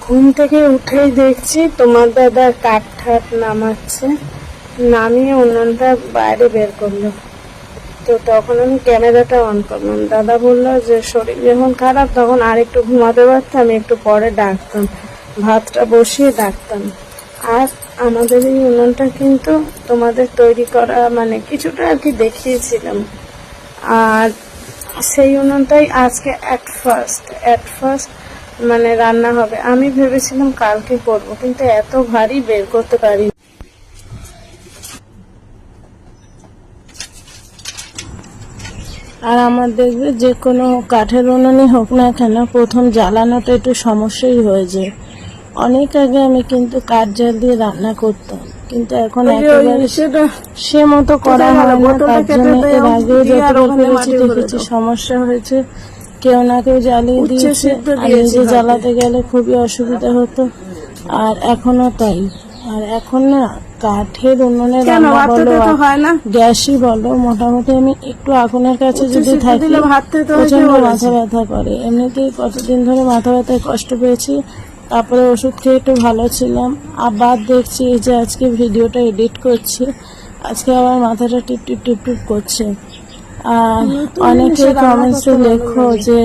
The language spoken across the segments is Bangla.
ঘুম থেকে উঠেই দেখছি তোমার দাদা কাঠ ঠাট নামাচ্ছে। নামিয়ে উনুনটা বাইরে বের করল। তো তখন আমি ক্যামেরাটা অন করলাম। দাদা বলল যে, শরীর যখন খারাপ, তখন আর একটু ঘুমাতে পারতাম একটু পরে ডাকতাম। ভাতটা বসিয়ে ডাকতাম। আর আমাদের এই উনুনটা কিন্তু তোমাদের তৈরি করা মানে কিছুটা আর কি দেখিয়েছিলাম। আর সেই উনুনটাই আজকে অ্যাট ফার্স্ট অ্যাট ফার্স্ট মানে রান্না হবে। আমি ভেবেছিলাম কালকে করব কিন্তু এত ভারী বের করতে পারি আর আমার দেখবে যে কোনো কাঠের উনুনই হোক না কেন প্রথম জ্বালানোটা একটু সমস্যাই হয়ে যায়। অনেক আগে আমি কিন্তু কাঠ জাল দিয়ে রান্না করতাম কিন্তু এখন একেবারে সে মতো করা হয় না তার জন্য এর আগেও যতবার দেখেছি সমস্যা হয়েছে। কেউ না কেউ জ্বালিয়ে দিয়েছে। নিজে জ্বালাতে গেলে খুবই অসুবিধা হতো। আর এখনও তাই। আর এখন না কাঠের উনুনে রান্না বলো গ্যাসই বলো মোটামুটি আমি একটু আগুনের কাছে যদি থাকি প্রচণ্ড মাথা ব্যথা করে। এমনিতেই কতদিন ধরে মাথা ব্যথায় কষ্ট পেয়েছি। তারপরে ওষুধ খেয়ে একটু ভালো ছিলাম। আবার দেখছি এই যে আজকে ভিডিওটা এডিট করছি। আজকে আবার মাথাটা টিপ টিপ টিপ টিপ করছে। অনেকে কমেন্টসে লেখো যে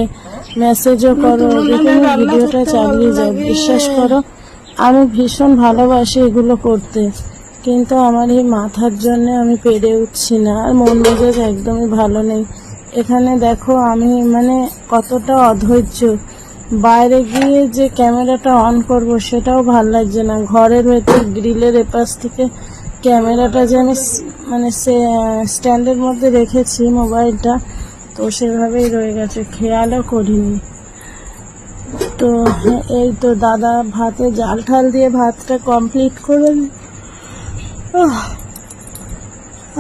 মেসেজও করো তুমি ভিডিওটা চালিয়ে যাও, বিশ্বাস করো, আমি ভীষণ ভালোবাসি এগুলো করতে। কিন্তু আমার এই মাথার জন্য আমি পেরে উঠছি না, আর মন মেজাজ একদমই ভালো নেই। এখানে দেখো আমি মানে কতটা অধৈর্য। বাইরে গিয়ে যে ক্যামেরাটা অন করব সেটাও ভালো লাগছে না। ঘরের ভেতর গ্রিলের এপাশ থেকে ক্যামেরাটা যে আমি মানে স্ট্যান্ডের মধ্যে রেখেছি মোবাইলটা, তো সেভাবেই রয়ে গেছে, খেয়ালও করিনি। তো এই তো দাদা ভাতে জাল ঠাল দিয়ে ভাতটা কমপ্লিট করে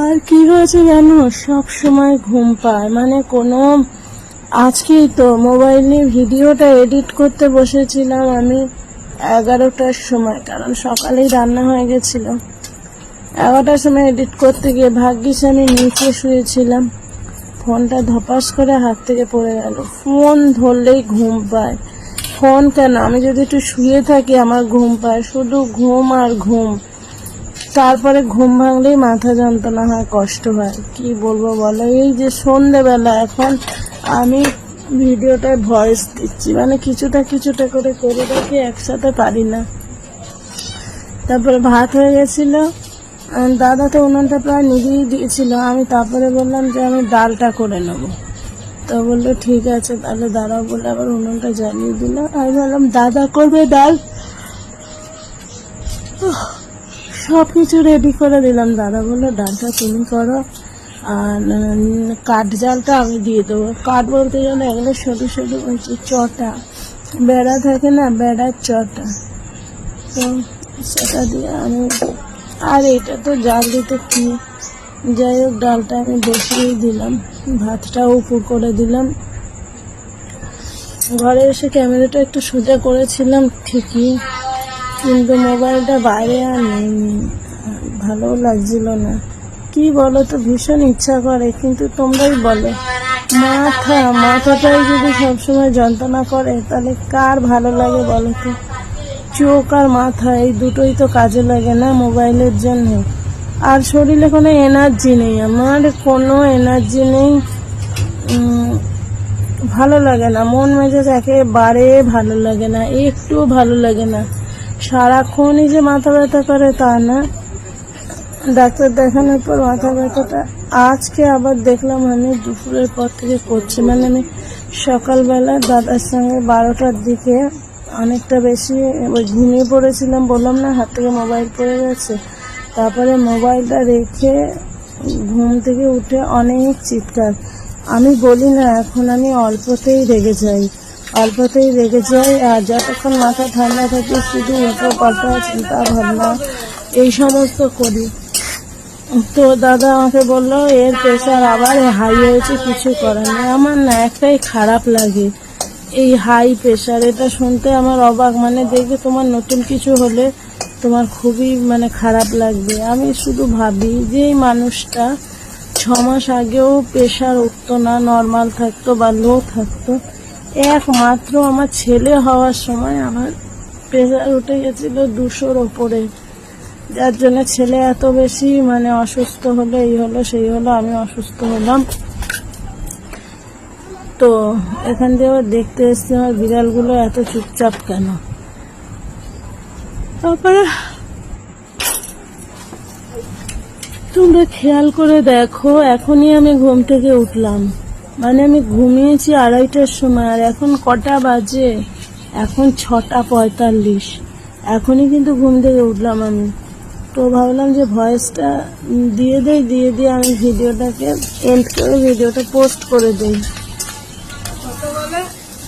আর কি হয়েছে জানো? সব সময় ঘুম পায়। মানে কোনো, আজকেই তো মোবাইল নিয়ে ভিডিওটা এডিট করতে বসেছিলাম আমি এগারোটার সময়, কারণ সকালেই রান্না হয়ে গেছিল। এগারোটার সময় এডিট করতে গিয়ে ভাগ্যিস আমি নিচে শুয়েছিলাম। ফোনটা ধপাস করে হাত থেকে পড়ে গেল। ফোন ধরলেই ঘুম পায়। ফোন কেন? আমি যদি একটু শুয়ে থাকি, আমার ঘুম পায়। শুধু ঘুম আর ঘুম। তারপরে ঘুম ভাঙলেই মাথা যন্ত্রণা হয়, কষ্ট হয়। কি বলব বলো? এই যে সন্ধেবেলা, এখন আমি ভিডিওটায় ভয়েস দিচ্ছি। মানে কিছুটা কিছুটা করে করে রাখি একসাথে পারি না। তারপরে ভাত হয়ে গেছিল। দাদা তো উনুনটা প্রায় নিভিয়ে দিয়েছিল। আমি তারপরে বললাম যে আমি ডালটা করে নেব। তো বলল, ঠিক আছে, তাহলে দাদা বলে আবার উনুনটা জ্বালিয়ে দিল। আমি বললাম, দাদা করবে ডাল? সব কিছু রেডি করে দিলাম। দাদা বলল, ডালটা তুমি করো, আর কাঠ জালটা আমি দিয়ে দেবো। কাঠ বলতে গেলে এগুলো সরু সরু হচ্ছে চটা, বেড়া থাকে না, বেড়ার চটা। তো সেটা দিয়ে আমি আর এটা তো জাল দিতে কি? যাই হোক, ডালটা আমি বসিয়ে দিলাম। ভাতটাও উপর করে দিলাম। ঘরে এসে ক্যামেরাটা একটু সোজা করেছিলাম, ঠিকই। কিন্তু মোবাইলটা বাইরে আর নেই। ভালো লাগছিল না। কি বলো তো, ভীষণ ইচ্ছা করে, কিন্তু তোমরাই বলো। মাথা মাথাটাই যদি সবসময় যন্ত্রণা করে, তাহলে কার ভালো লাগে বলো তো? চোখ আর মাথা, এই দুটোই তো কাজে লাগে না মোবাইলের জন্য। আর শরীরে কোনো এনার্জি নেই, আমার কোনো এনার্জি নেই ভালো লাগে না। মন মেজাজ একেবারে ভালো লাগে না একটুও ভালো লাগে না। সারাক্ষণই যে মাথা ব্যথা করে তা না। ডাক্তার দেখানোর পর মাথা ব্যথাটা আজকে আবার দেখলাম আমি দুপুরের পর থেকে করছি। মানে আমি সকালবেলা দাদার সঙ্গে বারোটার দিকে অনেকটা বেশি, ওই ঘুমিয়ে পড়েছিলাম, বললাম না, হাত থেকে মোবাইল পড়ে গেছে। তারপরে মোবাইলটা রেখে ঘুম থেকে উঠে অনেক চিৎকার। আমি বলি না, এখন আমি অল্পতেই রেগে যাই। অল্পতেই রেগে যাই, আর যতক্ষণ মাথা ঠান্ডা থাকে, শুধু উল্টো পাল্টা চিন্তা ভাবনা, এই সমস্ত করি। তো দাদা আমাকে বলল, এর প্রেশার আবার হাই হয়েছে, কিছু করার নেই। আমার না একটাই খারাপ লাগে। এই হাই প্রেশার এটা শুনতে আমার অবাক। মানে দেখবে তোমার নতুন কিছু হলে তোমার খুবই মানে খারাপ লাগবে। আমি শুধু ভাবি যে এই মানুষটা ছ মাস আগেও প্রেশার উঠতো না নর্মাল থাকতো বা লো থাকতো। একমাত্র আমার ছেলে হওয়ার সময় আমার প্রেশার উঠে গেছিল দুশোর ওপরে। যার জন্য ছেলে এত বেশি মানে অসুস্থ হলো, এই হলো, সেই হলো, আমি অসুস্থ হলাম। তো এখান দিয়ে দেখতে এসছি, আমার বিড়ালগুলো এত চুপচাপ কেন? তারপরে তোমরা খেয়াল করে দেখো, এখনই আমি ঘুম থেকে উঠলাম। মানে আমি ঘুমিয়েছি আড়াইটার সময়, আর এখন কটা বাজে? এখন ছটা পঁয়তাল্লিশ। এখনই কিন্তু ঘুম থেকে উঠলাম আমি। তো ভাবলাম যে ভয়েসটা দিয়ে দেই, দিয়ে দিয়ে আমি ভিডিওটাকে এন্ড করে ভিডিওটা পোস্ট করে দেই।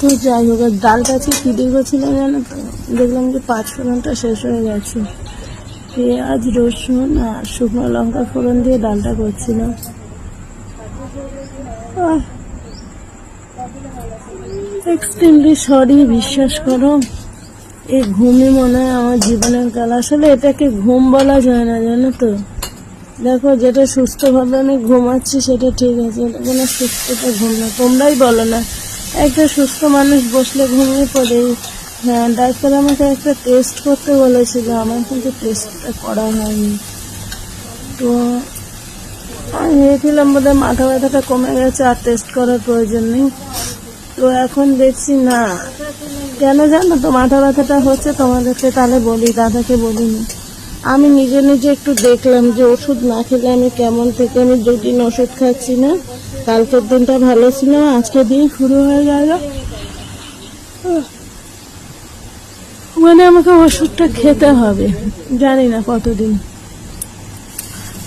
তো যাই হোক, আর ডালটা আজকে কী ছিল জানো তো? দেখলাম যে পাঁচ ফোড়নটা শেষ হয়ে গেছে। পেঁয়াজ, রসুন আর শুকনো লঙ্কা ফোড়ন দিয়ে ডালটা করছিলাম। এক্সট্রিমলি সরি বিশ্বাস করো এই ঘুমই মনে হয় আমার জীবনের কাল। আসলে এটাকে ঘুম বলা যায় না, জানো তো? দেখো, যেটা সুস্থভাবে আমি ঘুমাচ্ছি সেটা ঠিক আছে, এটা কোনো সুস্থতা ঘুম না, তোমরাই বলো না। একটা সুস্থ মানুষ বসলে ঘুমিয়ে পড়ে। হ্যাঁ ডাক্তার আমাকে একটা টেস্ট করতে বলেছিল আমার কিন্তু টেস্টটা করা হয়নি। তো আমি ভেবেছিলাম বোধহয় মাথা ব্যথাটা কমে গেছে, আর টেস্ট করার প্রয়োজন নেই। তো এখন দেখছি না। কেন জানো তো মাথা ব্যথাটা হচ্ছে, তোমাদেরকে তাহলে বলি, দাদাকে বলিনি। আমি নিজে নিজে একটু দেখলাম যে ওষুধ না খেলে আমি কেমন থেকে আমি দুদিন ওষুধ খাচ্ছি না। কালকের দিনটা ভালো ছিল, আজকে দিন শুরু হয়ে গেল। মানে আমাকে ওষুধটা খেতে হবে, জানি না কতদিন।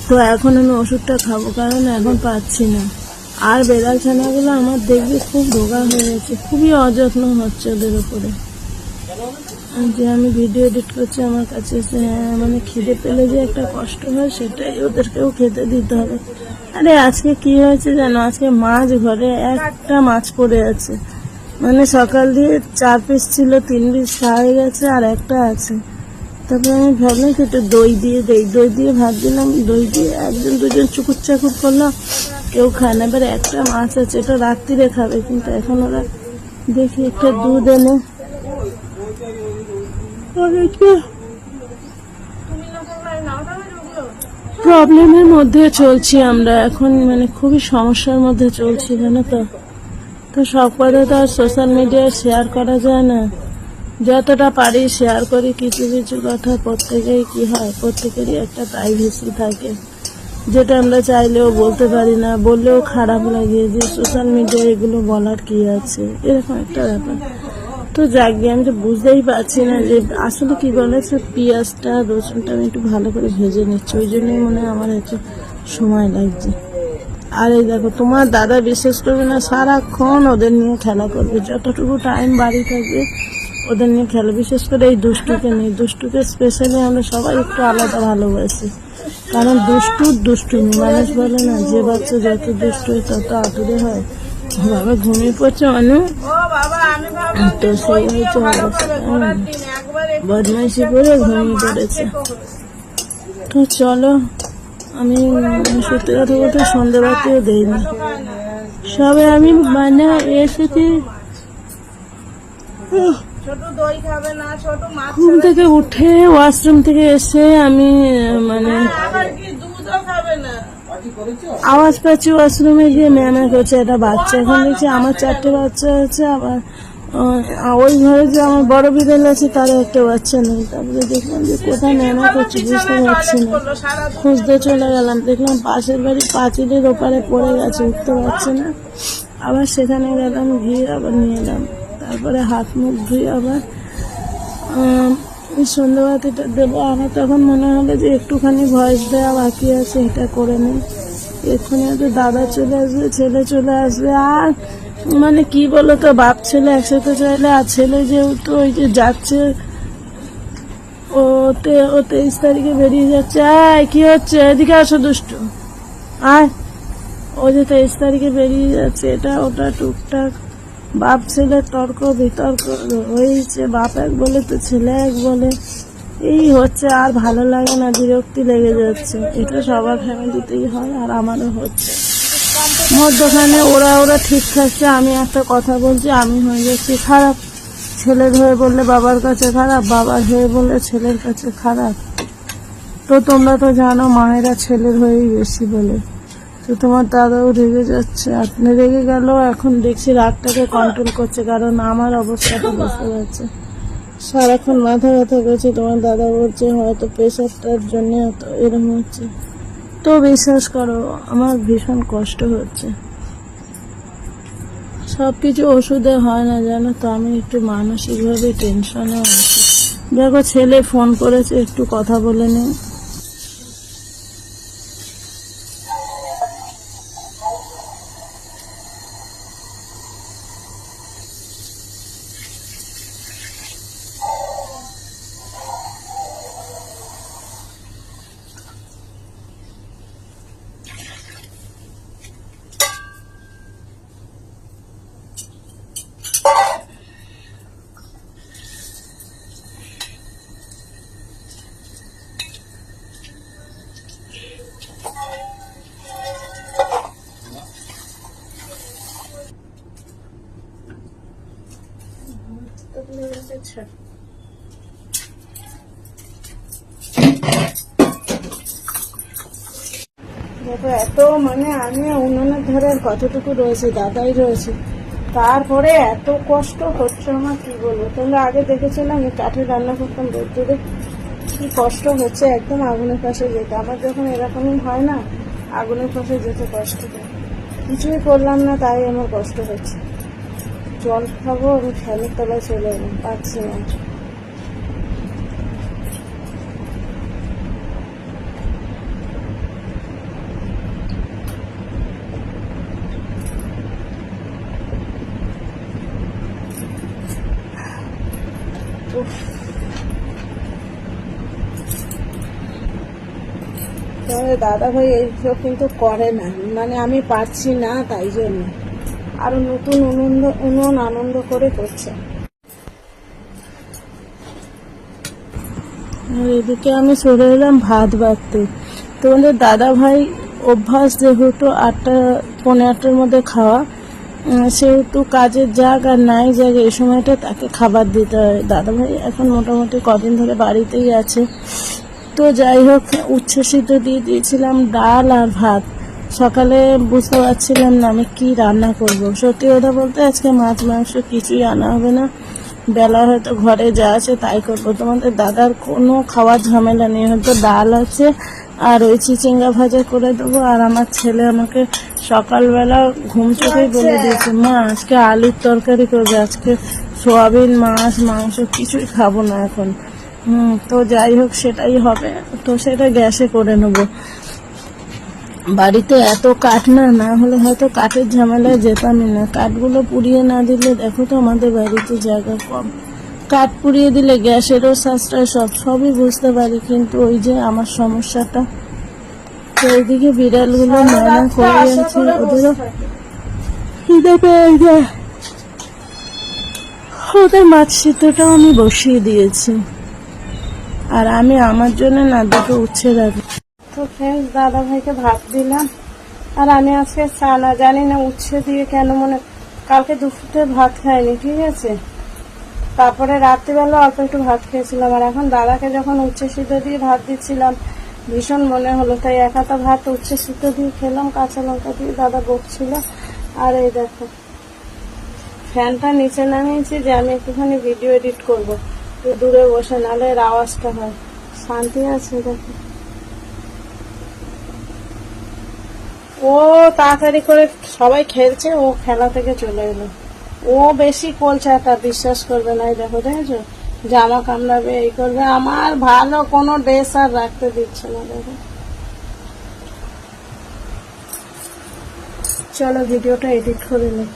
তো এখন আমি ওষুধটা খাব, কারণ এখন পাচ্ছি না। আর বেড়াল ছানাগুলো আমার দেখবে খুব রোগা হয়ে গেছে, খুবই অযত্ন হচ্ছে ওদের উপরে। যে আমি ভিডিও এডিট করছি, আমার কাছে মানে খিদে পেলে যে একটা কষ্ট হয়, সেটাই ওদেরকেও খেতে দিতে হবে। আরে আজকে কি হয়েছে জানো? আজকে মাছ ঘরে একটা মাছ পড়ে আছে। মানে সকাল দিয়ে চার পিস ছিল, তিন পিস খাওয়া গেছে আর একটা আছে। তারপরে আমি ভাবলাম কি একটু দই দিয়ে দেই। দই দিয়ে ভাত দিলাম দই দিয়ে একজন দুজন চুকুর চাকুর করলাম, কেউ খায় না। এবার একটা মাছ আছে, এটা রাত্রিরে খাবে, কিন্তু এখন ওরা দেখি একটা দুধ এনে প্রবলেমের মধ্যে চলছি আমরা এখন মানে খুবই সমস্যার মধ্যে চলছি জানো তো। তো সব কথা তো আর সোশ্যাল মিডিয়ায় শেয়ার করা যায় না। যতটা পারি শেয়ার করি কিছু কিছু কথা প্রত্যেকেই কি হয় প্রত্যেকেরই একটা প্রাইভেসি থাকে। যেটা আমরা চাইলেও বলতে পারি না বললেও খারাপ লাগে যে সোশ্যাল মিডিয়ায় এগুলো বলার কি আছে? এরকম একটা ব্যাপার। তো যাক গিয়ে আমি তো বুঝতেই পারছি না যে আসলে কি বলেছে পেঁয়াজটা, রসুনটা আমি একটু ভালো করে ভেজে নিচ্ছি। ওই জন্যই মনে হয় আমার একটু সময় লাগছে। আর এই দেখো, তোমার দাদা বিশ্বাস করবে না, সারাক্ষণ ওদের নিয়ে খেলা করবে। যতটুকু টাইম বাড়ি থাকবে, ওদের নিয়ে খেলা। বিশেষ করে এই দুষ্টুকে নিয়ে। দুষ্টুকে স্পেশালি আমরা সবাই একটু আলাদা ভালোবাসি। কারণ দুষ্টুর দুষ্টুমি মানুষ বলে না, যে বাচ্চা যত দুষ্টু তত আতুরে হয়। ঘুমিয়ে পড়ছে অনেক বদমাইশি করে ঘুমিয়ে পড়েছে। তো চলো, আমি সত্যি কথা বলতে সন্ধ্যেবাতিও দেইনি। সবে আমি মানে এসেছি। ঘুম থেকে উঠে ওয়াশরুম থেকে এসে আমি মানে আওয়াজ পাচ্ছি ওয়াশরুমে গিয়ে ম্যামা করছে একটা বাচ্চা এখন দেখছি, আমার চারটে বাচ্চা আছে, আবার ওই ঘরে যে আমার বড় বিড়াল আছে, তার একটা বাচ্চা নেই। তারপরে দেখলাম যে কোথায় ম্যামা করছে বুঝতে পারছি না। খুঁজতে চলে গেলাম, দেখলাম পাশের বাড়ি পাঁচিলের ওপারে পড়ে গেছে, উঠতে পারছে না। আবার সেখানে গেলাম গিয়ে আবার নিয়ে এলাম। তারপরে হাত মুখ ধুয়ে আবার সন্ধ্যাবাতিটা দেবো। আমার তখন মনে হলো যে একটুখানি ভয়েস দেওয়া বাকি আছে, এটা করে নেই। এক্ষুনি হয়তো দাদা চলে আসবে, ছেলে চলে আসবে, আর মানে কি বলো তো বাপ ছেলে একসাথে চাইলে আর ছেলে যেহেতু ওই যে যাচ্ছে, ও তে, ও তেইশ তারিখে বেরিয়ে যাচ্ছে। আয়, কি হচ্ছে? এদিকে আসো দুষ্টু। আয়। ও যে তেইশ তারিখে বেরিয়ে যাচ্ছে, এটা ওটা টুকটাক বাপ ছেলের তর্ক বিতর্ক হয়েছে। বাপ এক বলে তো ছেলে এক বলে। এই হচ্ছে, আর ভালো লাগে না, বিরক্তি লেগে যাচ্ছে। এটা সবার ফ্যামিলিতেই হয়, আর আমারও হচ্ছে। মধ্যখানে ওরা ওরা ঠিক থাকছে আমি একটা কথা বলছি, আমি হয়ে যাচ্ছি খারাপ। ছেলের হয়ে বললে বাবার কাছে খারাপ, বাবার হয়ে বললে ছেলের কাছে খারাপ। তো তোমরা তো জানো মায়েরা ছেলের হয়েই বেশি বলে। তো তোমার দাদাও রেগে যাচ্ছে, আপনি রেগে গেল, এখন দেখছি রাগটাকে কন্ট্রোল করছে, কারণ আমার অবস্থাটা বুঝতে পারছে সারাক্ষণ মাথা ব্যথা করছে, তোমার দাদা বলছে হয়তো প্রেশারটার জন্য এরকম হচ্ছে। তো বিশ্বাস করো, আমার ভীষণ কষ্ট হচ্ছে। সব কিছু ওষুধে হয় না, জানো তো, আমি একটু মানসিকভাবে টেনশনে আছি। দেখো, ছেলে ফোন করেছে, একটু কথা বলে নিই দেখো এত মানে আমি উনুনের ধারে আর কতটুকু রয়েছে, দাদাই রয়েছে। তারপরে এত কষ্ট হচ্ছে আমার, কি বলব? তোমরা আগে দেখেছ না আমি কাঠে রান্না করতাম রোদ্দুরে কি কষ্ট হচ্ছে, একদম আগুনের পাশে যেতে। আমার যখন এরকমই হয় না, আগুনের পাশে যেতে কষ্ট হয়। কিছুই করলাম না, তাই আমার কষ্ট হচ্ছে। জল খাব, আমি ফ্যানের তলায় চলে এলাম, পাচ্ছি না। তবে দাদা ভাই এইসব কিন্তু করে না। মানে আমি পারছি না তাই জন্য। আরও নতুন আনন্দ উনুন আনন্দ করে করছে। এদিকে আমি চলে এলাম ভাত বাড়তে। তোমাদের দাদা ভাই অভ্যাস যেহেতু আটটা পনেরো আটটার মধ্যে খাওয়া সেহেতু কাজের যাক আর নাই যাক এই সময়টা তাকে খাবার দিতে হয়। দাদা ভাই এখন মোটামুটি কদিন ধরে বাড়িতেই আছে। তো যাই হোক উচ্ছে সিদ্ধ দিয়ে দিয়েছিলাম ডাল আর ভাত। সকালে বুঝতে পারছিলাম না আমি কি রান্না করব। সত্যি কথা বলতে আজকে মাছ মাংস কিছুই আনা হবে না। বেলা হয়তো ঘরে যা আছে তাই করব। তোমাদের দাদার কোনো খাওয়ার ঝামেলা নেই। হয়তো ডাল আছে আর ওই চিচিঙ্গা ভাজা করে দেবো আর আমার ছেলে আমাকে সকালবেলা ঘুম চোখেই বলে দিয়েছে মা আজকে আলুর তরকারি করবে। আজকে সোয়াবিন মাছ মাংস কিছুই খাব না এখন। হুম তো যাই হোক সেটাই হবে। তো সেটা গ্যাসে করে নেব। বাড়িতে এত কাঠ না না হলে হয়তো কাঠের ঝামেলায় যেতামই না। কাঠগুলো পুড়িয়ে না দিলে দেখো তো আমাদের বাড়িতে জায়গা কম। কাঠ পুড়িয়ে দিলে গ্যাসেরও সাশ্রয় সব সবই বুঝতে পারি কিন্তু ওই যে আমার সমস্যাটা। তো এইদিকে বিড়ালগুলো ময়না করে আছে ওদেরও। খিদে পেয়ে যায়। ওদের মাছ সিদ্ধটাও আমি বসিয়ে দিয়েছি। আর আমি আমার জন্য না দুটো উচ্ছে রাখি তো ফ্রেন্ডস দাদা ভাইকে ভাত দিলাম। আর আমি আজকে চানা জানি না উচ্ছে দিয়ে কেন মনে কালকে দুপুরে ভাত খাইনি, ঠিক আছে? তারপরে রাত্রিবেলা অল্প একটু ভাত খেয়েছিলাম। আর এখন দাদাকে যখন উচ্ছে সিদ্ধ দিয়ে ভাত দিচ্ছিলাম, ভীষণ মনে হলো। তাই এক হাতা ভাত উচ্ছে সিদ্ধ দিয়ে খেলাম, কাঁচা লঙ্কা দিয়ে দাদা বকছিল। আর এই দেখো, ফ্যানটা নিচে নামিয়েছি যে আমি একটুখানি ভিডিও এডিট করব। তো দূরে বসে নালে আওয়াজটা হয়। শান্তি আছে দেখো। ও তাড়াতাড়ি করে সবাই খেলছে, ও খেলা থেকে চলে এলো। ও বেশি কলচাটা বিশ্বাস করবে না দেখো, দেখেছ? জামা কামড়াবে, এই করবে। আমার ভালো কোনো ড্রেস আর রাখতে দিচ্ছে না, দেখো। চলো, ভিডিওটা এডিট করে নিই